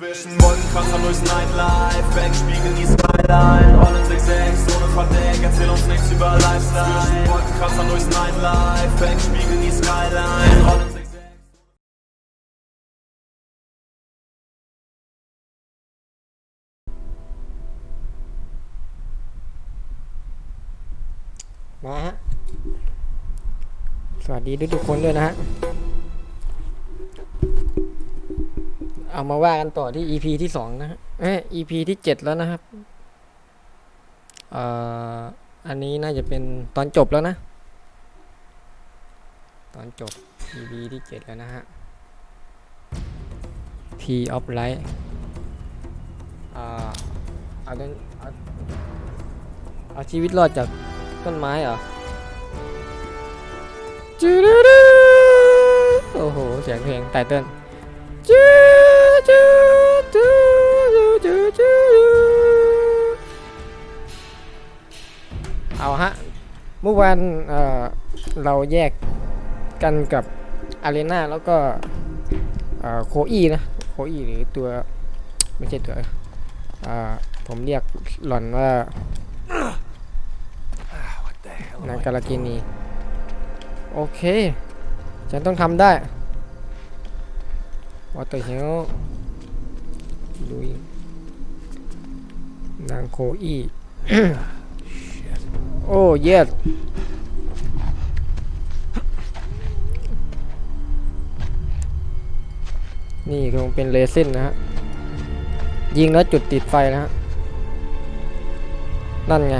Zwischen Wolkenkratzer durchs Nightlife, Backspiegel die Skyline, Rollen 6-6 ohne Verdeck, erzähl uns nichts über Lifestyle. Zwischen Wolkenkratzer durchs Nightlife, Backspiegel die Skyline, Rollen 6-6 มาฮะ สวัสดีทุกๆคนด้วยนะฮะ เอามาว่ากันต่อที่ EP ที่สองนะฮะเอ้ย EP ที่เจ็ดแล้วนะครับเอ่ออันนี้น่าจะเป็นตอนจบแล้วนะ ตอนจบ EP ที่เจ็ดแล้วนะฮะ T of Light อ่าเอาต้นเอาเอาชีวิตรอดจากต้นไม้เหรอจูดูดูโอ้โห เสียงเพลงไตเติ้ล เอาฮะ เมื่อวานเเราแยกกันกับอารีนาแล้วก็โคอีนะ โคอีหรือตัว ไม่ใช่ตัวผมเรียกหล่อนว่านางกาลากินี โอเค ฉันต้องทำได้ What the hell ลุย นางโคอีโอ้ yes นี่คงเป็นเลซินนะฮะ ยิงแล้วจุดติดไฟนะฮะ นั่นไง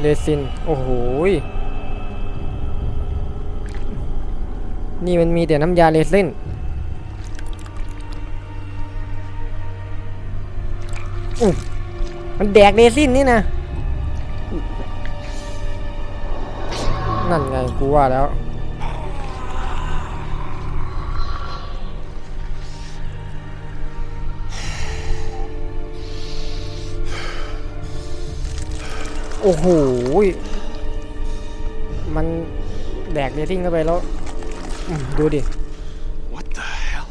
เลซิน โอ้โหยนี่มันมีแต่น้ำยาเลซินอุ๊ย มันแดกเลซินนี่นะ นั่นไงกูว่าแล้ว โอ้โหยมันแดกเรตติ้งเข้าไปแล้วอืมดูดิ What the hell?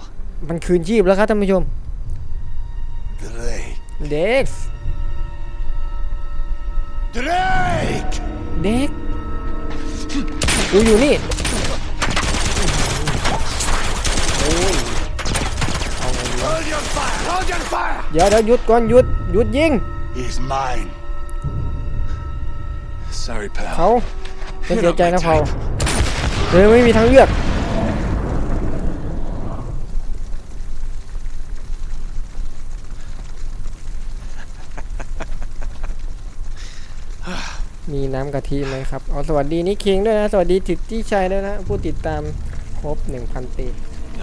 มันคืนชีพแล้วครับท่านผู้ชม Drake. เด็ก Drake! เด็กกูอยู่นี่โอ้ยเอาไงดีวะ Hold your fire! Hold your fire! เดี๋ยวเดี๋ยวหยุดก่อนหยุดหยุดยิง He's mine. Sorry, เขา pal. ฉันเสียใจนะเผาเธอไม่มีทางเลือก มีน้ำกะทิไหมครับเอาสวัสดีนิคิงด้วยนะ สวัสดีทิที่ชัยด้วยนะ ผู้ติดตามครบ1,000ปี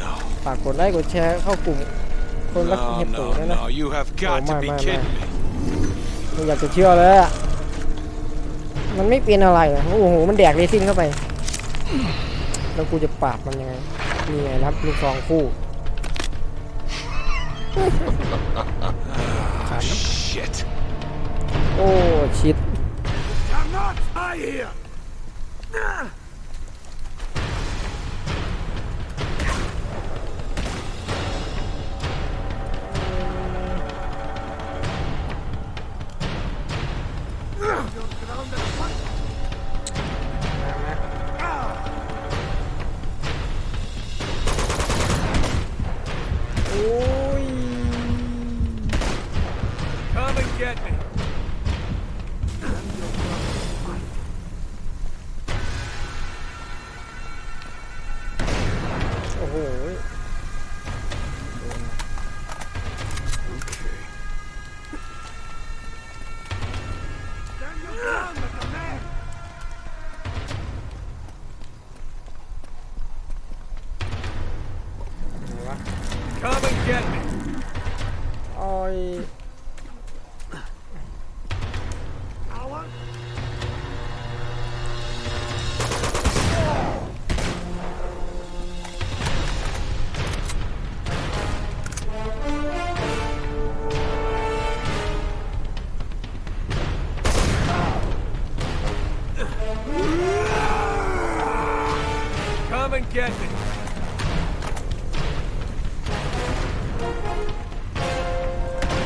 No. ฝากกดไลค์กดแชร์เข้ากลุ่มคนรัก No, เห็บตู no, ด้วยนะ no. You have got Oh, to my, be my, kidding me. ไม่อยากจะเชื่อเลยอะมันไม่เป็นอะไรอะโอ้โหมันแดกเรซินเข้าไป แล้วกูจะปราบมันยังไงนี่ไงครับลูกซองคู่ Shit. โอ้ชิด I'm not high here. โโอ้โห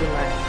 ขึ้นม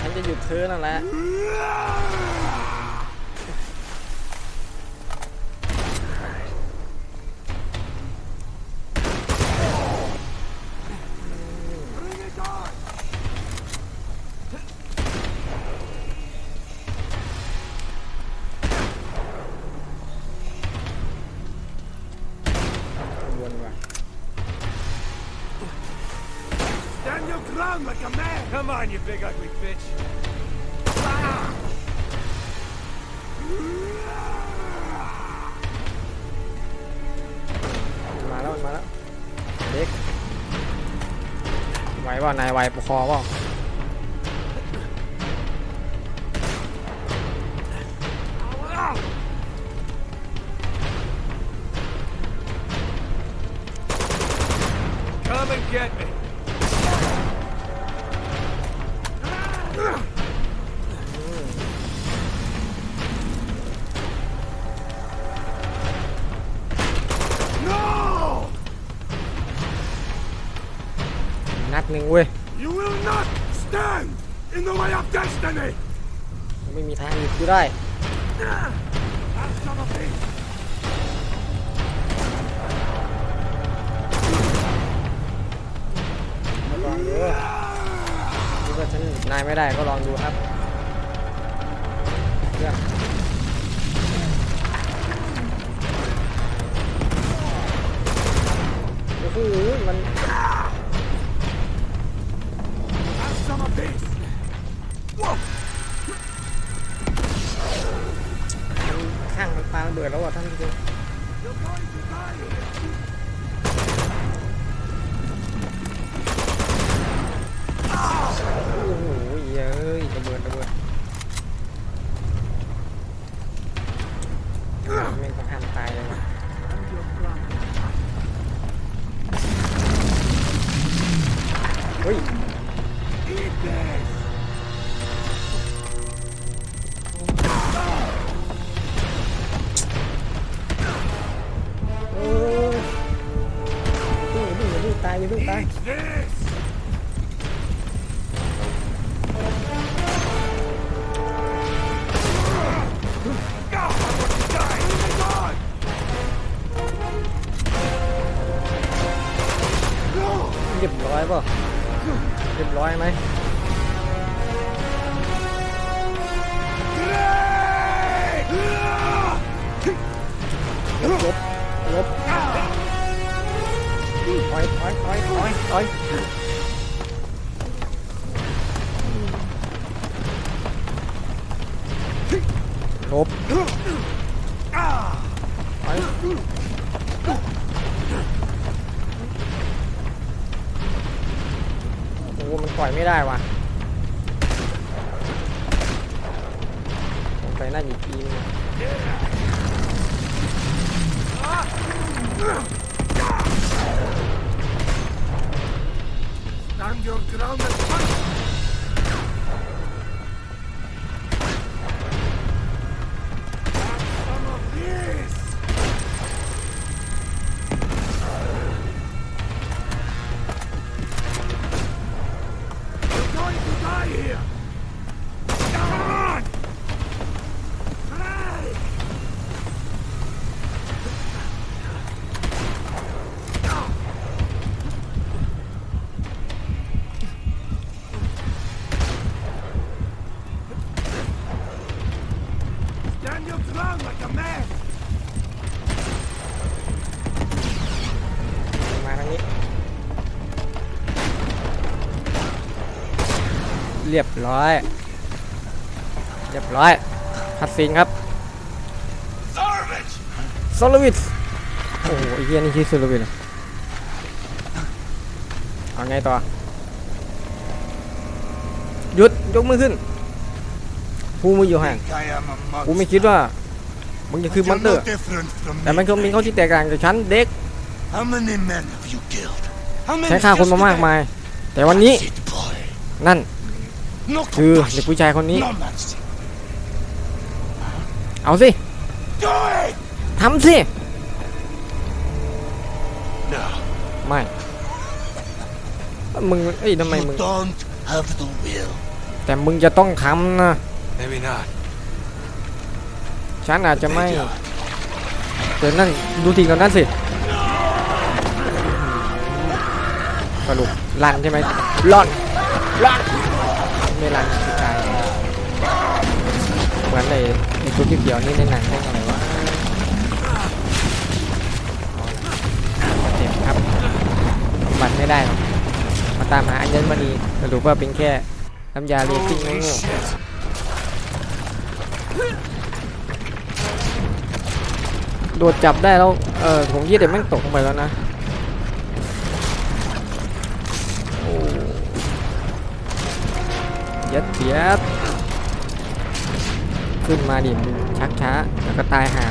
ฉันจะหยุดเธอนั่นแหละ มาแล้วมันมาแล้วเด็กไหวป่ะนายไหวปคอปล่า Come and get me! ดูได้ That son of a bitch! ลองดูคิดว่าฉันนายไม่ได้ก็ลองดูครับเรื่องโอ้โหมัน That son of a bitch! Whoa! ช่างมันปาระเบิดแล้วอะท่านผู้ชมโอ้โหเย้ยระเบิดระเบิดไม่งก็ห้ามตา ต ปล่อยไม่ได้ว่ะไปน่าอีกทีนึงดังยร์กราวน์ รียบร้อย เรียบร้อยคัดซีนครับ Zarvich! โซลวิทโอ้โหไอ้เฮียนี่ชื่อโซลวิทเหรอเอาไงต่อ หยุด ยกมือขึ้นผู้มืออยู่ห่าง I am a กูไม่คิดว่ามึงจะคือมอน You're เตอร์ no different from แต่มัน me. ก็มีข้อที่แตกต่างจากฉันเด็ก How many men have you killed? How many ใช้ฆ่าคน just มามาก today? มาย แต่วันนี้ That's it, boy. นั่น No คือเด็ก compassion. ผู้ชายคนนี้ No mercy. เอาสิ Do it! ทำสิ No. ไม่ มึงเอ้ยทำไม You มึง don't have the will. แต่มึงจะต้องทำนะ Maybe not. ฉันอาจจะไม่เดี๋ยวนั่นดูทีกันนั่นสิสรุปลันใช่ไหมล่อนลัน ไม่ลันคือตายเหมือนไอ้ไอ้ตัวที่เขียวนี่ในหนังได้ไงวะเจ็บครับบัตรไม่ได้หรอกมาตามหาอัญมณีสรุปว่าเป็นแค่น้ำยาเลียซิ่งโง่โดดจับได้แล้ว เออผมยี่เด็กแม่งตกลงไปแล้วนะ ยัดเย็ดขึ้นมาดิมชักช้าแล้วก็ตายห่า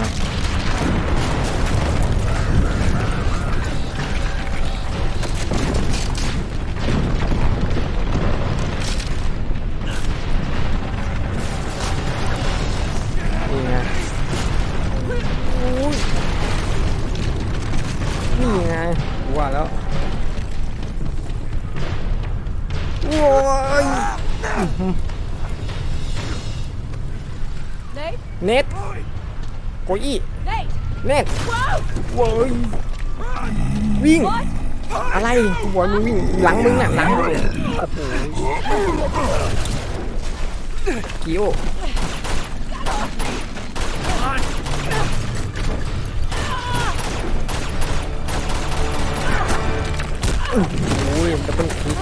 โกอี้ Nate! เน็ต Whoa! โว้ยวิ่ง What? อะไรกูบอกมึงวิ่งหลังมึงน่ะหลังมึงโอ้โหคิโอโอ้ยดับเบิลคิก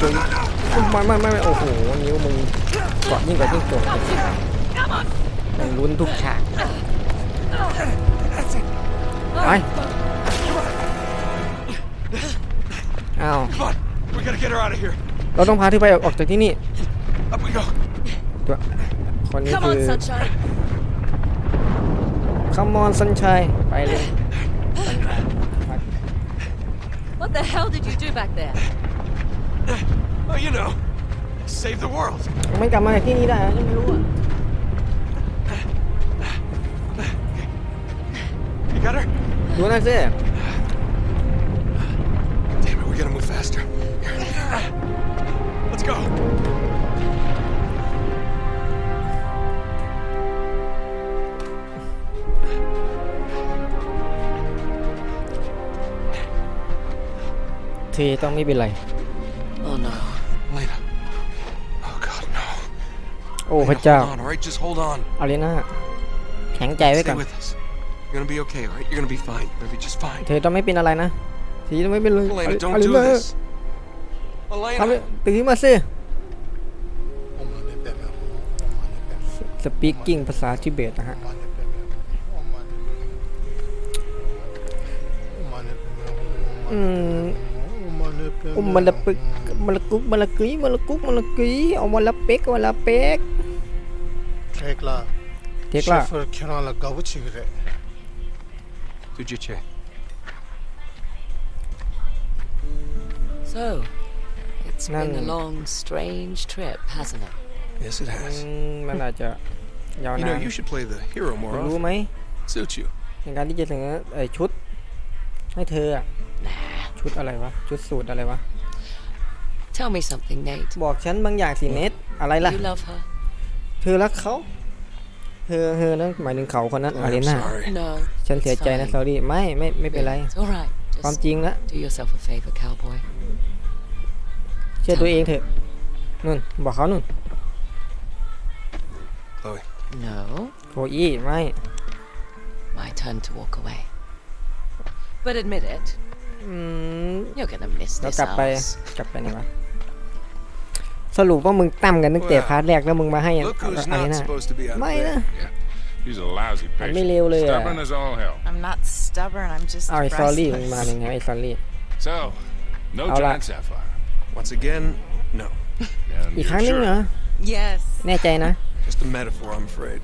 จนไม่ไม่ไม่ไม่โอ้โห นิ้วมึงเกาะยิ่งกว่ายิ่งโกรธ มันลุ้นทุกฉากไปอ้าว Come on. We gotta get her out of here. เราต้องพาเธอไปออกจากที่นี่ Up we go. ตัวคนนี้ Come คื on, อ sunshine. Come on sunshine ไปเลย What the hell did you do back there? Oh, you know. Save the world. มันกลับมาจากที่นี่ได้เหรอยังไม่รู้อะ her? ดูนั่นสิ Damn it, we gotta move faster. Here. Let's go. เธอต้องไม่เป็นไร Oh no. Lena. Oh, God, no. โอ้พ Lena, ระเจ้า Hold on, all right? Just hold on. อารีนา You're gonna be okay, alright? You're gonna be fine. You're gonna be just fine. เธอต้องไม่เป็นอะไรนะทีต้องไม่เป็นเลย Elena, เอาไรเลย do ยเลยตื่นมาสิ สปีกกิ้งภาษาทิเบตนะฮะ อืมอุมมาละปึกมาละกุกมาละกุยมาละกุกมาละกุยอุมาละเป็กมาละเป็ก เทคลาเทคลา เชฟเฟอร์แค่นั้นลกับวุฒิกระ 래 Dujiche. So, it's been a None. long, strange trip, hasn't it? Yes, it อื has. มมันอาจจะยาว You นา know, น you should play the hero more รู้ often. ไหม Suit you. ในการที่จะเสนอไอ้ชุด ให้เธออะ Nah. ชุดอะไรวะ ชุดสูตรอะไรวะ Tell me something, Nate. บอกฉันบางอย่างสิเน็ตอะไรล่ะ You love her? เธอรักเขา เธอเธอนั้นหมายถึงเขาคนนั้น Oh, อารี I'm นา sorry. No. ฉันเสีย it's ใจนะ fine. ซารีไม่ไม่ไม่เป็นไร It's all right. ความ Just จริงละ do yourself a favor, cowboy. เชื่อตัวเองเถอะนุ่นบอกเขานุ่น Chloe. No. โคอี้ไม่ My turn to walk away. But admit it, อืม you're gonna miss แล้ว this กลับไป house. กลับไปไหนวะ สรุปว่ามึงตั้มกันตั้งแต่พาร์ทแรกแล้วมึงมาให้ Look who's อารี not นา supposed to be out ไม่ of นะ bed. He's a lousy Anh patient. mới liều lừa à. Stubborn as all hell. I'm not stubborn. I'm just เอาไอ้ซอรี่มึง restless. มาเป็นไงไอ้ซอรี่ So, no All giant right. sapphire. Once again, no. And อีก you're ครั้งนึง sure เหรอ Yes. แน่ใจนะ Just a metaphor, I'm afraid.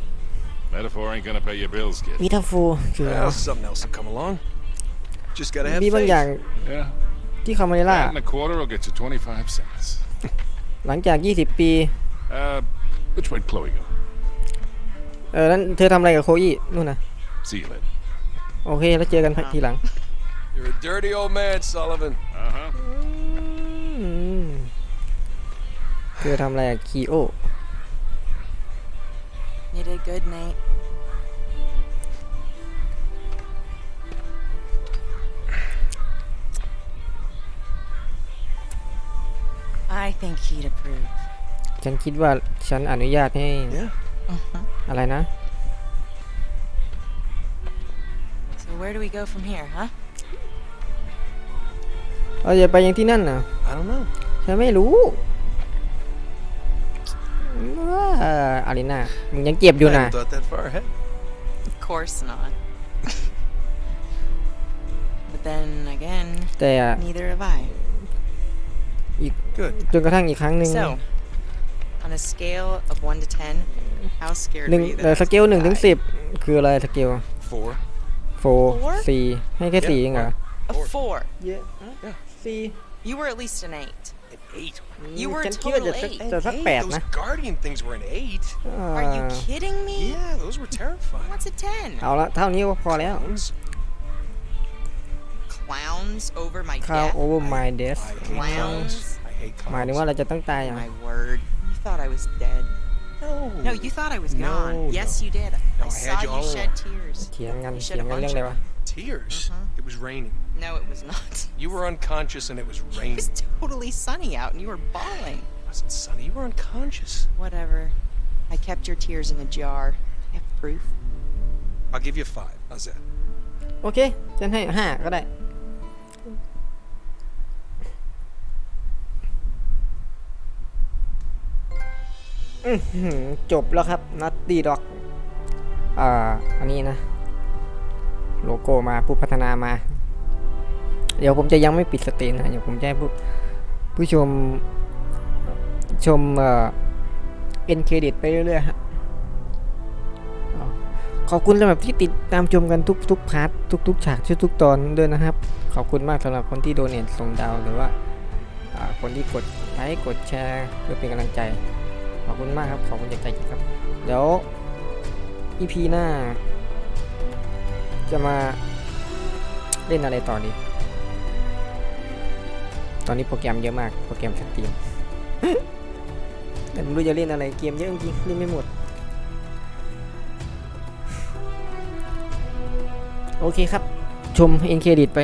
Metaphor ain't gonna pay your bills, kid. มิทาฟูคืออะไร Well, วะ something else will come along. Just gotta have มีบาง faith. อย่าง Yeah. ที่คาร์เมล่า That and a quarter will get you 25 cents. หลังจาก 20 ปี Uh, which way'd Chloe go? เออนั้นเธอทำอะไรกับโคอี้นู่นนะ See you later. โอเค แล้วเจอกันทีหลัง You're a dirty old man, Sullivan. Uh huh. อืมเธอทำอะไรกับคีโอ You did good, Nate. I think he'd approve. ฉันคิดว่าฉันอนุญาตให้ Yeah. Uh-huh. อะไรนะ So where do we go from here, huh? เราจะไปยังที่นั่นนะ I don't know. ฉันไม่รู้เอออารีนามึงยังเจ็บอยู่ I นะ hadn't thought that far ahead. Of course not. but then again, แต่ neither have I. Good. จนกระทั่งอีกครั้งหนึ่ง So, on a scale of 1 to 10, how scared หนึ่ง were you เออ that ส I was เกล gonna หนึ่งถึง die? สิบคืออะไรสเกล Four. โฟ Four? สี่ให้แค่ Yeah. สี่เองเหรอ A 4. เยอะสี่ You were at least an 8. An eight. You were a ฉันคิดว่าจะ total สัก eight. จะสัก Hey, แปด those นะ guardian things were an eight. Are you kidding me? Yeah, those were terrifying. What's a 10? เอาละเท่านี้ก็พอแล้ว Clowns. Clowns over my ข้าว death? โอเวอร์มายเดส I hate Clowns. I hate หมายถึง clowns. ว่าเราจะต้องตายอย่าง My word. You thought I was dead. No. No, you thought I was No, gone. Yes, no. you did. No, I I had saw you you all shed along. tears. เถียงกัน You เถี shed ย a งกันเรื่อง bunch อะไร of วะ Tears. Uh-huh. It was raining. No, it was not. You were unconscious and it was It raining. was totally sunny out and you were bawling. It wasn't sunny. You were unconscious. Whatever. I kept your tears in a jar. I have proof. I'll give you five. How's that? โอเค ฉันให้ห้าก็ได้ จบแล้วครับนัตตี้ด็อกอ่าอันนี้นะ โลโก้มาผู้พัฒนามา เดี๋ยวผมจะยังไม่ปิดสตรีมนะเดี๋ยวผมจะให้ผู้ผู้ชมชมเอ็นเครดิตไปเรื่อยๆฮะขอบคุณสำหรับที่ติดตามชมกันทุกทุกพาร์ททุกทุกฉากทุกๆตอนด้วยนะครับ ขอบคุณมากสำหรับคนที่โดเนทส่งดาวหรือว่าคนที่กดไลค์กดแชร์เพื่อเป็นกำลังใจ ขอบคุณมากครับขอบคุณจากใจจริงครับ เดี๋ยว EP หน้า จะมาเล่นอะไรต่อดี ตอนนี้โปรแกรมเยอะมาก โปรแกรมสตรีมแต่ไม่รู้จะเล่นอะไร เกมเยอะจริงเล่นไม่หมด โอเคครับ ชมเอ็นเครดิตไป